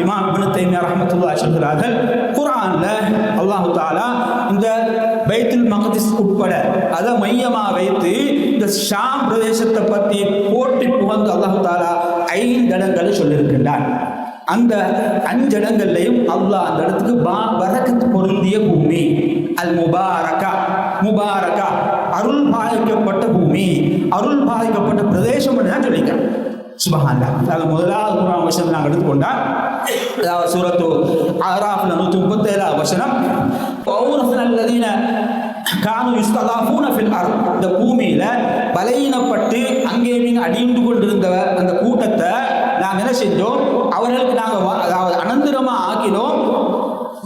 இமாம் இப்னு தைமியா ரஹ்மத்துல்லாஹி சொல்கிறார்கள் குர்ஆன்ல அல்லாஹு தாலா இந்த பைத்துல் மகதிஸ் உட்பட அதை மையமா வைத்து இந்த ஷாம் பிரதேசத்தை பற்றி போட்டி புகழ்ந்து அல்லாஹு தாலா ஐந்து இடங்களை சொல்லியிருக்கின்றான் அந்த அஞ்சு இடங்கள்லையும் அல்லாஹ் அந்த இடத்துக்கு பா வரக்கத்து பொருந்திய பூமி அல் முபாரகா முபாரகா அருள் பாதிக்கப்பட்ட பூமி அருள் பாதிக்கப்பட்ட பிரதேசம் தான் சொல்லியிருக்காங்க. சுபஹான்லா அது முதலாவது குர்ஆன் வசனம் நாங்கள் எடுத்துக்கொண்டால் அதாவது சூரத்து ஆராஃபில் நூற்றி முப்பத்தேழாவது வசனம் பௌரசன் அல்லதீன கானு யுஸ்தலாஃபூன ஃபில் அர் இந்த பூமியில் பலையினப்பட்டு அங்கே நீங்க அடியுண்டு கொண்டிருந்த அந்த கூட்டத்தை நாங்கள் என்ன செஞ்சோம்? அவர்களுக்கு நாங்கள் வா- அதாவது அனந்தரமா ஆக்கினோம்.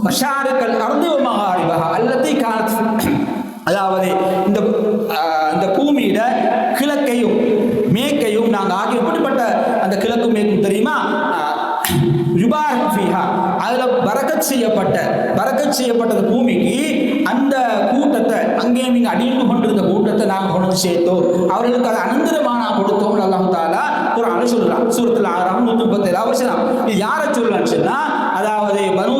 மஷாருக்கள் அர்ந்து மகாரிபகா அல்லத்தை காத் அதாவது செய்யப்பட்ட பரக்கத் செய்யப்பட்ட பூமிக்கு அந்த கூட்டத்தை அங்கே நீங்க அடிந்து கொண்டிருந்த கூட்டத்தை நாங்கள் கொண்டு வந்து சேர்த்தோம். அவர்களுக்கு அதை அனந்தரமா நான் கொடுத்தோம் அல்லாஹு தாலா ஒரு அலை சொல்றான். சூரத்தில் ஆறாம் நூற்றி முப்பத்தேழு அவசரம் இது யாரை சொல்லலாம்னு சொன்னா அதாவது பனு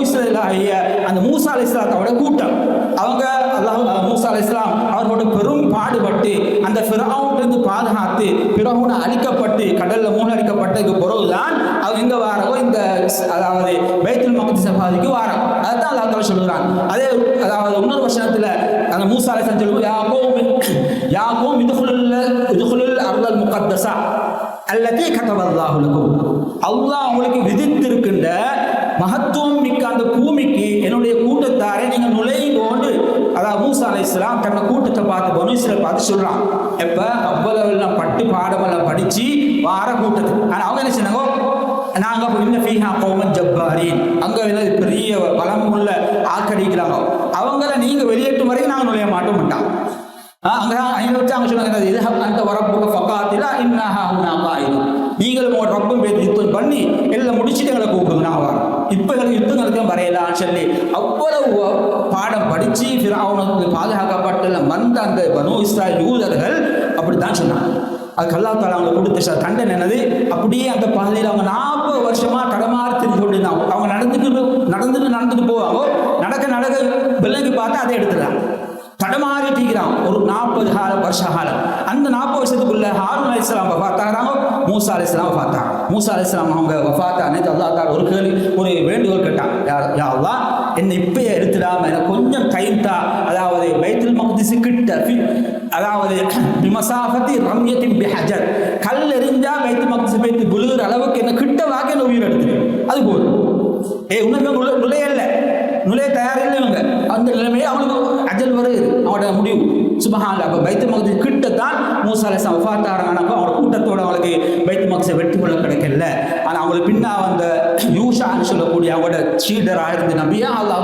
ஐய அந்த மூசா அலி இஸ்லாத்தோட கூட்டம். அவங்க அல்லாஹ் மூசா அலி இஸ்லாம் அவர்களோட பெரும் பாடுபட்டு அந்த ஃபிரௌனிலிருந்து பாதுகாத்து ஃபிரௌனை அழிக்கப்பட்டு கடல்ல மூழ்கடிக்கப்பட்டதுக்கு பிறகுதான் அவங்க எங்க வாரவோ இந்த அதாவது பைத்துல் சபாதிக்கு வாரம். அதான் அல்லாஹ் தஆலா சொல்கிறான் அதே அதாவது இன்னொரு வசனத்துல அந்த மூசா அலை இஸ்லாம் சொல்லுவோம் யா கோம் யா கோம் இதுகுலுல் இதுகுலுல் அர்தல் முகத்தஸா அல்லதி அல்லாஹ் உங்களுக்கு விதித்திருக்கின்ற மகத்துவம் மிக்க அந்த பூமிக்கு என்னுடைய கூட்டத்தாரை நீங்க நுழைவோண்டு அதாவது மூசா அலை இஸ்லாம் தன்னை கூட்டத்தை பார்த்து பனுசில பார்த்து சொல்றான். எப்ப? அவ்வளவு எல்லாம் பட்டு பாடமெல்லாம் படிச்சு வார கூட்டத்துக்கு. ஆனா அவங்க என்ன சொன்னாங்க நாங்க இன்ன ஃபீஹா கௌமன் ஜப்பாரின் அங்க வந்து பெரிய பலமுள்ள உள்ள ஆக்கடிக்கிறாங்க? அவங்கள நீங்க வெளியேற்றும் வரைக்கும் நாங்க நுழைய மாட்டோம் மாட்டான் அங்கதான் அங்க வச்சு அவங்க சொன்னாங்க இது அந்த வரப்புக்கு ஃபகாத்திலா இன்னாக ஹுனா நீங்கள் உங்க ரப்பும் பேர் யுத்தம் பண்ணி எல்லாம் முடிச்சுட்டு எங்களை கூப்பிடுங்க நான் வரோம் இப்போ எங்களுக்கு யுத்தங்களுக்கு வரையலாம்னு சொல்லி அவ்வளவு பாடம் படிச்சு அவனுக்கு பாதுகாக்கப்பட்ட வந்த அந்த பனு இஸ்ராயல் யூதர்கள் அப்படித்தான் சொன்னாங்க. அதுக்கு அல்லா தாலா அவங்களுக்கு கொடுத்த தண்டனை என்னது? அப்படியே அந்த பகுதியில் அவங்க நான் எவ்வளோ வருஷமா தடமாறு தெரிஞ்சு கொண்டிருந்தாங்க அவங்க நடந்துட்டு நடந்துட்டு நடந்துட்டு போவாங்க. நடக்க நடக்க விலகி பார்த்தா அதை எடுத்துடுறாங்க தடமாறி தீக்கிறான். ஒரு நாற்பது கால வருஷ காலம். அந்த நாற்பது வருஷத்துக்குள்ள ஹாரூன் அலி இஸ்லாம் வஃபாத்தாகிறாங்க மூசா அலி இஸ்லாம் பார்த்தாங்க மூசா அலி இஸ்லாம் அவங்க வஃபாத்தா நேற்று அல்லா ஒரு கேள்வி ஒரு வேண்டுகோள் கேட்டான். யார் யாவா என்னை இப்பயே எடுத்துடாம எனக்கு கொஞ்சம் டைம் அதாவது பைத்துல் மக்திஸ் கிட்ட அதாவது பிமசாஃபத்தி ரம்யத்தின் பிஹஜர். கல் எறிஞ்சா வைத்து மக்திஸ் பைத்து புழுகிற அளவுக்கு என்ன கிட்ட வாக்க என்ன உயிர் எடுத்து அது போதும். ஏ இன்னும் நுழைய இல்லை நுழைய தயாரில்லை இவங்க அந்த நிலைமையை அவனுக்கு அஜல் வருது அவனோட முடிவு. சுபஹான் அப்போ பைத்து கிட்ட தான் மூசாலை வஃபாத்தாரங்கனாக்கோ அவனோட கூட்டத்தோட அவளுக்கு பைத்து மகசை வெற்றி கொள்ள கிடைக்கல. ஆனால் அவங்களுக்கு பின்னா வந்த யூஷான்னு சொல்லக்கூடிய அவங்களோட சீடராக இருந்து நபியா அல்லாஹ்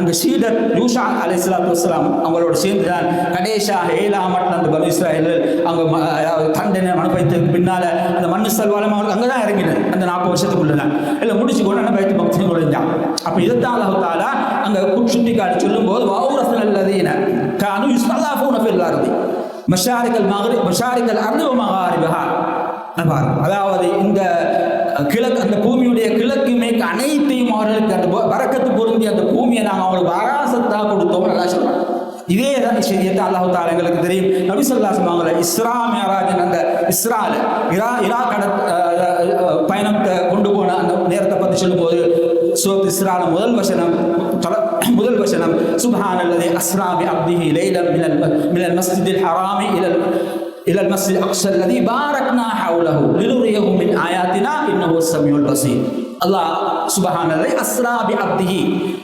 அந்த சீடர் யூஷா அலி இஸ்லாத்து இஸ்லாம் அவங்களோட சேர்ந்து தான் கணேஷாக ஏழாமட்டன் அந்த பனு இஸ்ராயல் அவங்க தண்டனை மனப்பைத்துக்கு பின்னால அந்த மண்ணு செல்வாலம் அவருக்கு அங்கே தான் இறங்கினது அந்த நாற்பது வருஷத்துக்குள்ள தான் இல்லை முடிச்சு கொண்டு அந்த பைத்து பக்தி நுழைஞ்சான் அப்போ இதைத்தான் அல்லாஹாலா அங்கே சுட்டி காட்டி சொல்லும்போது வாவுரசன் அல்லதீன கானு யுஸ்தலாஃபூன ஃபில் அர்தி மஷாரிக்கல் மகரி மஷாரிக்கல் அர்தி வ மகாரிபஹா அதாவது இந்த கிழக்கு அந்த பூமியுடைய கிழக்கு மேற்கு அனைத்தையும் அவர்களுக்கு அந்த வரக்கத்து பொருந்தி அந்த பூமியை நாங்கள் அவங்களுக்கு வராசத்தாக கொடுத்தோம் நல்லா சொல்றோம் இதே தான் விஷயத்தை அல்லாஹ் தாலா எங்களுக்கு தெரியும். நபி சொல்லா சொன்னாங்களே இஸ்ரா மேராஜன் அந்த இஸ்ரால் இரா இரா கட பயணத்தை கொண்டு போன அந்த நேரத்தை பற்றி சொல்லும்போது சோத் இஸ்ரால முதல் வசனம் முதல் வசனம் சுபஹான் அல்லது அஸ்ராபி அப்திஹி லைலம் மினல் மினல் மஸ்ஜிதில் ஹராமி இலல் إلى المسجد الأقصى الذي باركنا حوله لنريه من آياتنا إنه السميع البصير الله سبحانه الذي أسرى بعبده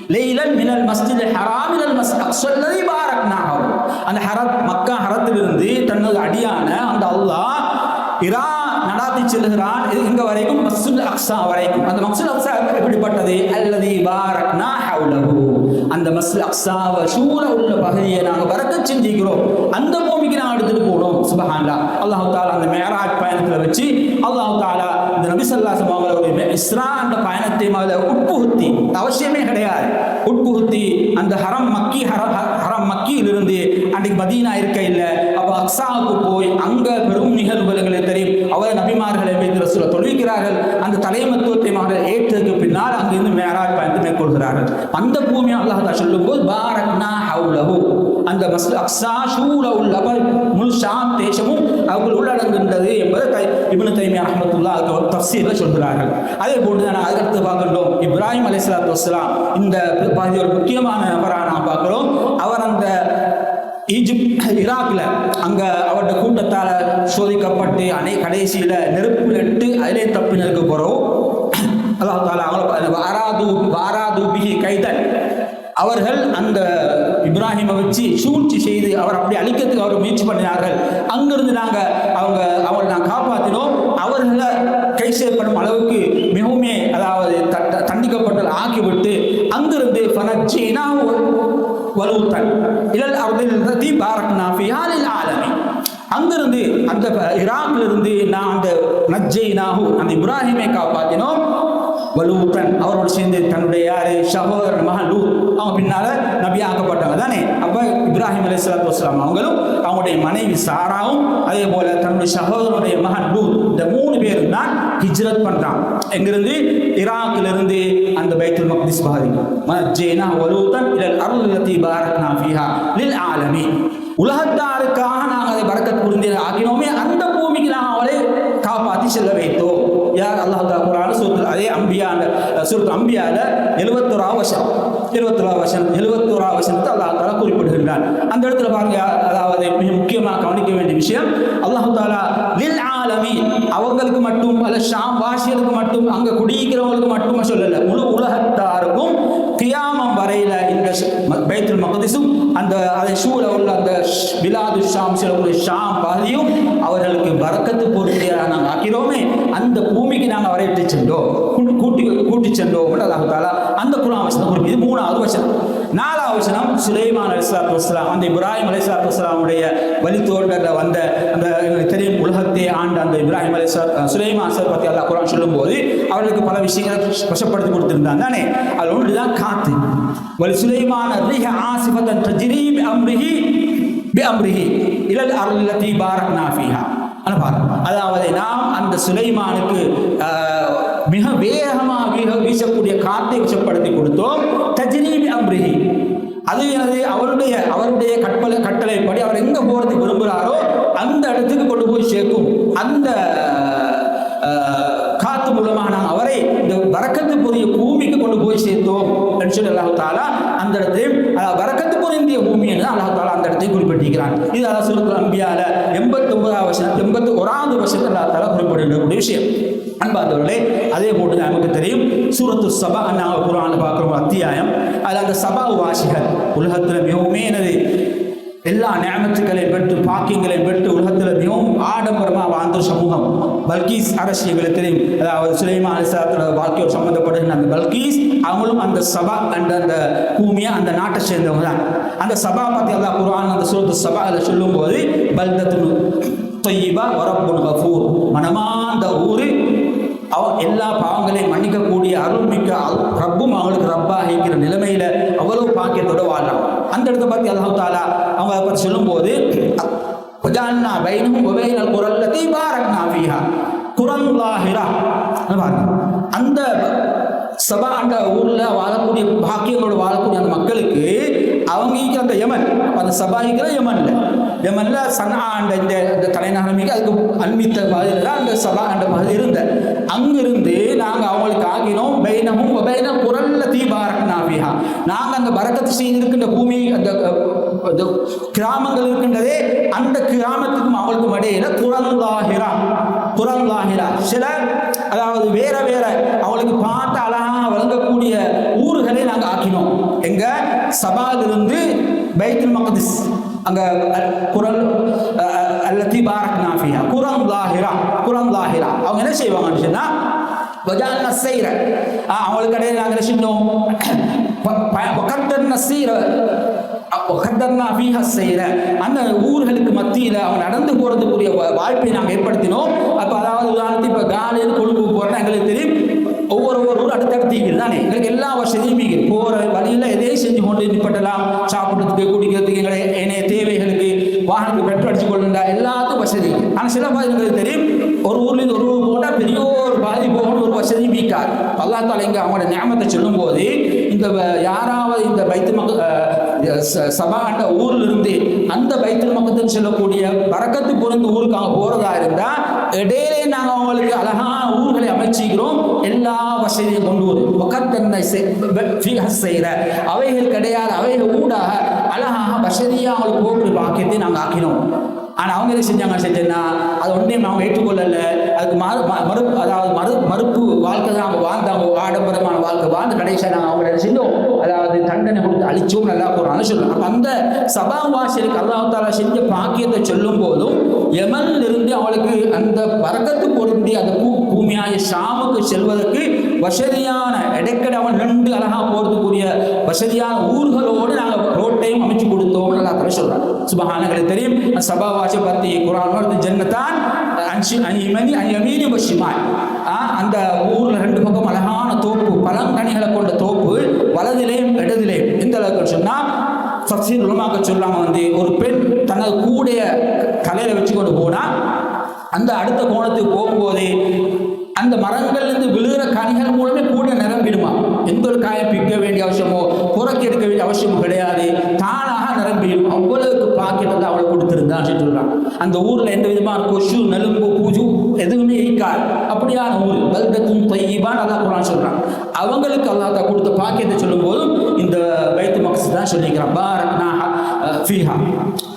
ليلا من المسجد الحرام إلى المسجد الأقصى الذي باركنا حوله அந்த ஹரத் மக்கா ஹரத்திலிருந்து தனது அடியான அந்த அல்லாஹ் இரா நடாத்தி செல்கிறான் இங்க வரைக்கும்? மஸ்ஜித் அக்ஸா வரைக்கும். அந்த மஸ்ஜித் அக்ஸா எப்படிப்பட்டது? அல்லது பாரக்னா ஹவுலஹு. அந்த மஸ்ஜித் அக்ஸாவை சூழ உள்ள பகுதியை நாங்கள் பறக்க செஞ்சுக்கிறோம். அந்த பூமிக்கு நான் எடுத்துட்டு போனோம் சுபஹான்லா அல்லாஹு தாலா அந்த மேராஜ் பயணத்தில் வச்சு அல்லாஹு தாலா இந்த நபி ஸல்லல்லாஹு இஸ்ரா அந்த பயணத்தை அதில் உட்புகுத்தி. அவசியமே கிடையாது. உட்புகுத்தி அந்த ஹரம் மக்கி ஹரம் ஹரம் மக்கியிலிருந்து மதீனா இருக்க இல்லை. அப்போ அக்ஸாவுக்கு போய் அங்க பெரும் நிகழ்வுகளை தெரியும். அவர் நபிமார்களை வைத்து ரசூலை தொழுவிக்கிறார்கள். அந்த தலைமத்துவத்தை அவர்கள் ஏற்றதுக்கு பின்னால் அங்கிருந்து மேராஜ் பயந்து மேற்கொள்கிறார்கள். அந்த பூமி அல்லாஹ் சொல்லும் சொல்லும்போது பாரக்னா ஹவுலஹு. அந்த மஸ்ல அக்ஸா ஷூல உள்ள முழு ஷாம் தேசமும் அவர்கள் உள்ளடங்குகின்றது என்பதை தை இப்னு தைமியா அஹமத்துல்லா அதுக்கு தஃசீரில் சொல்கிறார்கள். அதே போன்று தான் அதற்கு பார்க்கின்றோம். இப்ராஹிம் அலைஹிஸ்ஸலாத்து வஸ்ஸலாம் இந்த பாதி ஒரு முக்கியமான நபராக நாம் பார்க்கிறோம். அவர் அந்த ஈஜிப்ட் ஈராக்ல அங்க அவருடைய கூட்டத்தால சோதிக்கப்பட்டு அனை கடைசியில நெருப்பு எட்டு அதிலே தப்பினருக்கு போறோம் அல்லா தாலா அவங்களை வாராது வாராதூபிகி கைதல். அவர்கள் அந்த இப்ராஹிமை வச்சு சூழ்ச்சி செய்து அவர் அப்படி அழிக்கிறதுக்கு அவர் முயற்சி பண்ணினார்கள். அங்கிருந்து நாங்கள் அவங்க அவங்களை நாங்கள் காப்பாற்றினோம் அவர்களை கை செய்யப்படும் அளவு அந்த ஈராக்ல இருந்து நான் அந்த நஜ்ஜை நாகு அந்த இப்ராஹிமை காப்பாற்றினோம் வலூத்தன் அவரோடு சேர்ந்து தன்னுடைய யாரு? சகோதரன் மகன் லூத். அவங்க பின்னால நபி ஆக்கப்பட்டாங்க. தானே அப்ப இப்ராஹிம் அலி சலாத்து வஸ்லாம் அவங்களும் அவங்களுடைய மனைவி சாராவும் அதே போல தன்னுடைய சகோதரனுடைய மகன் லூத். இந்த மூணு பேரும் தான் ஹிஜ்ரத் பண்றான் எங்கிருந்து? ஈராக்ல இருந்து அந்த பைத்துல் மக்திஸ் பகுதி மஜ்ஜைனா வலூத்தன் இலல் அருள் பாரத் ஃபிஹா லில் ஆலமீன். உலகத்தாருக்காக வணக்கம் அதை புரிந்து ஆக்கினோமே அந்த பூமிக்கு நாங்கள் அவளை காப்பாற்றி செல்ல வைத்தோம். யார்? அல்லாஹ் தாலா குரான் சூரத்தில் அதே அம்பியான அந்த அம்பியால எழுபத்தோரா வருஷம் எழுபத்தோரா வருஷம் எழுபத்தோரா வசனத்தை அல்லாஹ் தாலா குறிப்பிடுகின்றான். அந்த இடத்துல பாருங்க அதாவது மிக முக்கியமாக கவனிக்க வேண்டிய விஷயம் அல்லாஹ் தாலா லில் ஆலமி அவங்களுக்கு மட்டும் அல்ல ஷாம் வாசியருக்கு மட்டும் அங்க குடியிருக்கிறவங்களுக்கு மட்டும் சொல்லல. முழு உலகத்தாருக்கும் கியாமம் வரையில இந்த பைத்துல் மகதிசும் அந்த அதை சூழ உள்ள அந்த ஷ்- பிலாது ஷாம் சொல்லக்கூடிய ஷாம் பகுதியும் அவர்களுக்கு பறக்கத்து பொருத்தியாக நாங்கள் ஆக்கிறோமே. அந்த பூமிக்கு நாங்கள் வரையிட்டு சென்றோம். கூட்டி- கூட்டி கூட்டி சென்றோம். அல்லாஹ் தாலா அந்த குரான் வசனம் குறிப்பு இது மூணாவது வசனம். நாலாவது வசனம் சுலைமான் அலிஸ்லாத்து வஸ்லாம் அந்த இப்ராஹிம் அலிஸ்லாத்து வஸ்லாமுடைய வழித்தோன்றல வந்த அந்த தெரியும் உலகத்தை ஆண்ட அந்த இப்ராஹிம் அலிஸ்லா சுலைமான் சார் பற்றி அல்லா குரான் சொல்லும்போது அவர்களுக்கு பல விஷயங்களை வசப்படுத்தி கொடுத்துருந்தாங்க தானே? அது ஒன்று தான் காத்து. வலி சுலைமான ரிஹ ஆசிபத்தன் தஜிரி பி அம்ரிஹி பி அம்ரிஹி இலல் அருளத்தி பாரக்னா நாஃபிஹா அதாவது நாம் அந்த சுலைமானுக்கு மிக வேகமாக வீசக்கூடிய காத்தை வசப்படுத்தி கொடுத்தோம். அது எனது அவருடைய அவருடைய கட்டளை கட்டளைப்படி அவர் எங்க போறதுக்கு விரும்புகிறாரோ அந்த இடத்துக்கு கொண்டு போய் சேர்க்கும். அந்த காத்து மூலமாக நாம் அவரை இந்த வரக்கத்துக்குரிய பூமிக்கு கொண்டு போய் சேர்த்தோம் என்று சொல்லி அல்லாஹு தாலா அந்த இடத்தையும் வரக்கத்துக்கு வரக்கத்து பூமி என்று அல்லாஹு தாலா அந்த இடத்தையும் குறிப்பிட்டிருக்கிறான். இது அல்லாஹ் சுரத்து அம்பியால எண்பத்தி ஒன்பதாவது வருஷம் எண்பத்தி ஒராவது வருஷத்தில் அல்லாஹ் தாலா குறிப்பிடக்கூடிய விஷயம். அன்பார்ந்தவர்களே அதே போட்டு நமக்கு தெரியும் சூரத்து சபா நாங்கள் குரான் பார்க்குறோம் ஒரு அத்தியாயம். அதில் அந்த சபா வாசிகள் உலகத்தில் மிகவும் எனது எல்லா நியமத்துக்களையும் பெற்று பாக்கியங்களையும் பெற்று உலகத்தில் மிகவும் ஆடம்பரமாக வாழ்ந்த சமூகம். பல்கீஸ் அரசு எங்களுக்கு தெரியும். அதாவது சுலைமா அலிசாத்தோட வாழ்க்கையோடு சம்மந்தப்படுகிற அந்த பல்கீஸ் அவங்களும் அந்த சபா அண்ட் அந்த பூமியை அந்த நாட்டை சேர்ந்தவங்க தான் அந்த சபா பற்றி அல்லாஹ் குர்ஆன் அந்த சூரத்து சபாவில் சொல்லும்போது பல்தத்துனு தொய்யபா வரப்புன் கஃபூர். மனமாந்த ஊரு அவ எல்லா பாவங்களையும் மன்னிக்கக்கூடிய அருள்மிக்க ரப்பும் அவங்களுக்கு ரப்பா இருக்கிற நிலைமையில அவ்வளவு பாக்கியத்தோட வாழலாம் அந்த இடத்த பற்றி அல்லாஹு தாலா அவங்க பற்றி சொல்லும்போது புஜான்னா பைனும் ஒபைனல் குரல்லத்தை பாரக்னா ஃபீஹா. குரன் லாஹிரா. அந்த சபாண்ட ஊரில் வாழக்கூடிய பாக்கியங்களோட வாழக்கூடிய அந்த மக்களுக்கு அவங்க அந்த யமன் அந்த சபாய்க்கிற யமன் இல்லை. யமன்ல சனா அந்த இந்த தலைநகரமிக்கு அதுக்கு அன்மித்த பகுதியில் தான் அந்த சபா அந்த பகுதி இருந்த. அங்கிருந்து நாங்கள் அவங்களுக்கு ஆகினோம். பைனமும் பைன குரல்ல தீபாரக் நாபிஹா நாங்கள் அந்த பரக்கத்து செய்திருக்கின்ற பூமி அந்த கிராமங்கள் இருக்கின்றதே அந்த கிராமத்துக்கும் அவங்களுக்கும் இடையில குரந்தாகிரா குரந்தாகிரா சில அதாவது வேற வேற அவளுக்கு பார்த்து அழகாக வழங்கக்கூடிய ஊர்களை நாங்கள் ஆக்கினோம். எங்க சபாலிருந்து பைத்துல் மகதிஸ். அங்க குரல் அல்லத்தி பாரக் நாஃபியா குரம் லாஹிரா குரம் லாஹிரா. அவங்க என்ன செய்வாங்கன்னு சொன்னால் வஜான் செய்கிற அவங்களுக்கு இடையில நாங்கள் என்ன செஞ்சோம் ஒக்கத்தர்ன சீர ஃபீஹா செய்கிற அந்த ஊர்களுக்கு மத்தியில் அவங்க நடந்து போகிறதுக்குரிய வாய்ப்பை நாங்கள் ஏற்படுத்தினோம். அப்போ அதாவது உதாரணத்துக்கு இப்போ காலையில் கொழும்பு போகிறோன்னா எங்களுக்கு தெரியும் அடுத்தடுத்து இருக்குது தானே எங்களுக்கு எல்லா வசதியும் இருக்குது போகிற வழியில் எதையும் செஞ்சு கொண்டு நிப்பட்டலாம். சாப்பிட்றதுக்கு குடிக்கிறதுக்கு எங்களை என்னைய தேவைகளுக்கு வாகனத்துக்கு பெட்ரோல் அடிச்சு கொள்ளுண்டா எல்லாத்துக்கும் வசதி ஆனால் சில பாதிகளுக்கு தெரியும்? ஒரு ஊர்லேருந்து ஒரு ஊர் போட்டால் பெரிய ஒரு பாதிப்பு ஒரு வசதி வீக்காது. அல்லா இங்கே அவங்களோட ஞாபகத்தை சொல்லும்போது இந்த யாராவது இந்த வைத்து மக்கள் சபாண்ட ஊர்ல இருந்து அந்த பைத்தல் மக்கத்தில் செல்லக்கூடிய பறக்கத்து பொருந்து ஊருக்கு அவங்க போறதா இருந்தா இடையிலே நாங்க அவங்களுக்கு அழகான ஊர்களை அமைச்சிக்கிறோம். எல்லா வசதியும் கொண்டு வரும் பக்கத்தன்னை செய்கிற அவைகள் கிடையாது அவைகள் ஊடாக அழகாக வசதியாக அவங்களுக்கு போக்குற பாக்கியத்தை நாங்கள் ஆக்கினோம். ஆனா அவங்க என்ன செஞ்சாங்க? செஞ்சேன்னா அது ஒன்றையும் அவங்க ஏற்றுக்கொள்ளலை. அதுக்கு மறு மறுப்பு அதாவது மறு மறுப்பு வாழ்க்கை தான் அவங்க வாழ்ந்தாங்க ஆடம்பரமான வாழ்க்கை. வாழ்ந்து கடைசியாக நாங்கள் அவங்கள செஞ்சோம்? அதாவது தண்டனை கொடுத்து அழிச்சோம் நல்லா போகிறான்னு சொல்லலாம் அப்போ அந்த சபா வாசலுக்கு தாலா செஞ்ச பாக்கியத்தை சொல்லும் போதும் எமன் இருந்து அவளுக்கு அந்த வரக்கத்து பொருந்தி அந்த பூ பூமியாய ஷாமுக்கு செல்வதற்கு வசதியான இடைக்கடை அவன் நின்று அழகாக போகிறதுக்குரிய வசதியான ஊர்களோடு நாங்கள் ரோட்டையும் அமைச்சு கொடுத்தோம் நல்லா தலை சொல்றாங்க சுபஹானங்களுக்கு தெரியும். சபாவாசி பற்றி குரான் ஜன்னத்தான் அன்ஷி அனிமனி அனியமீனி பஷிமாய் அந்த ஊர்ல ரெண்டு பக்கம் அழகான தோப்பு பழங்கனிகளை கொண்ட தோப்பு வலதிலேயும் இடதிலேயும் எந்த அளவுக்கு சொன்னா சப்சீர் உலமாக்க சொல்லாம வந்து ஒரு பெண் தனது கூடைய தலையில வச்சு கொண்டு போனா அந்த அடுத்த கோணத்துக்கு போகும்போது அந்த மரங்கள்லேருந்து விழுகிற கனிகள் மூலமே கூட நிரம்பிடுமா? எந்த ஒரு காயம் பிக்க வேண்டிய அவசியமோ புறக்கி எடுக்க வேண்டிய அவசியமும் கிடையாது. பாக்கெட் வந்து அவளை சொல்றாங்க. அந்த ஊர்ல எந்த விதமான கொசு நெலும்பு பூஜு எதுவுமே இருக்காது. அப்படியான ஊர். பல்தத்தும் தொய்யிபான் அதான் குரான் சொல்றாங்க அவங்களுக்கு அல்லாஹ் கொடுத்த பாக்கியத்தை சொல்லும்போது இந்த வைத்து மக்ஸ் தான் சொல்லியிருக்கிறான். பாரக்னா அஹ், ஃபீஹா.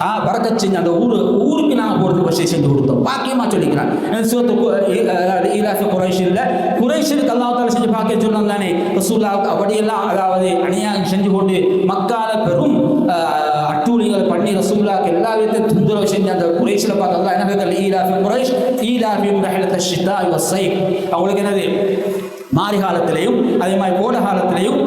ஆ வரக்கச் செஞ்சு அந்த ஊர் ஊருக்கு நாங்கள் போகிறதுக்கு வசதி செஞ்சு கொடுத்தோம். பாக்கியமா சொல்லிக்கிறான். சிவத்து ஈலாஃபி குறைஷ் இல்லை குறைஷனுக்கு அல்லாஹ் செஞ்சு பாக்கியம் சொன்னோம் தானே. ரசூல்லாவுக்கு அப்படியெல்லாம் அதாவது அநியாயம் செஞ்சு கொண்டு மக்கால பெரும் பண்ணி ரசூல்லாக்கு எல்லா விதத்தையும் துந்துரவு செஞ்சு அந்த குறைச்சில பார்த்தா என்ன கேட்கல ஈலாஃபி குறைஷ் ஈலாஃபி ரஹலத்த ஷிதா வசை அவங்களுக்கு என்னது மாறி காலத்திலையும் அதே மாதிரி கோடை காலத்திலையும்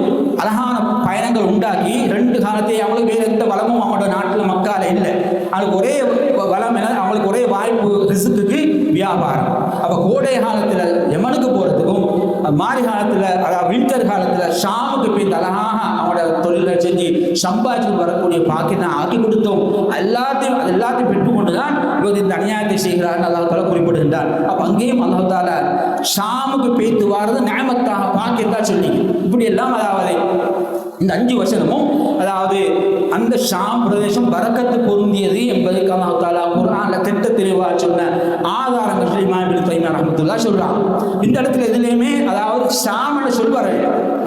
அழகான பயணங்கள் உண்டாக்கி ரெண்டு காலத்தையும் அவங்களுக்கு வேறு எந்த வளமும் அவங்களோட நாட்டில் மக்கால இல்லை அவங்களுக்கு ஒரே வளம் என்ன அவங்களுக்கு ஒரே வாய்ப்பு ரிசுக்கு வியாபாரம் அப்போ கோடை காலத்தில் எமனுக்கு போகிறதுக்கும் மாரி காலத்தில் அதாவது வின்டர் காலத்தில் ஷாமுக்கு போய் இந்த அழகாக அவங்களோட தொழிலை செஞ்சு சம்பாதிச்சு வரக்கூடிய பாக்கியத்தை ஆக்கி கொடுத்தோம். எல்லாத்தையும் அது எல்லாத்தையும் பெற்றுக்கொண்டு தான் இவர் இந்த அநியாயத்தை செய்கிறார் அல்லாஹ் தலை குறிப்பிடுகின்றார். அப்போ அங்கேயும் அல்லாஹால ஷாமுக்கு பேத்து வாரது நியமத்தாக பாக்கியத்தான் சொல்லி. இப்படி எல்லாம் அதாவது இந்த அஞ்சு வசனமும் அதாவது அந்த ஷாம் பிரதேசம் பறக்கத்து பொருந்தியது என்பதற்கு அல்லாஹால தாலா குர்ஆன்ல திட்ட தெளிவாக சொன்ன ஆதாரங்கள் தைமியா ரஹ்மத்துல்லாஹ் சொல்றாங்க இந்த இடத்துல எதுலையுமே அதாவது ஷாம்னு சொல்வாரு.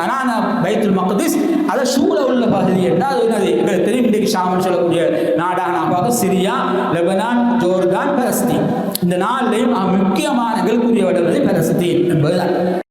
ஆனா நான் பைத்துல் மக்திஸ். அதை சூழ உள்ள பகுதி என்றால் அது என்னது? எங்களுக்கு தெரியும் இன்றைக்கு ஷாம்னு சொல்லக்கூடிய நாடாக நான் பார்க்க சிரியா லெபனான் ஜோர்தான் பலஸ்தீன். இந்த நாளிலையும் முக்கியமான எங்களுக்குரிய விடுவது பலஸ்தீன் என்பதுதான்.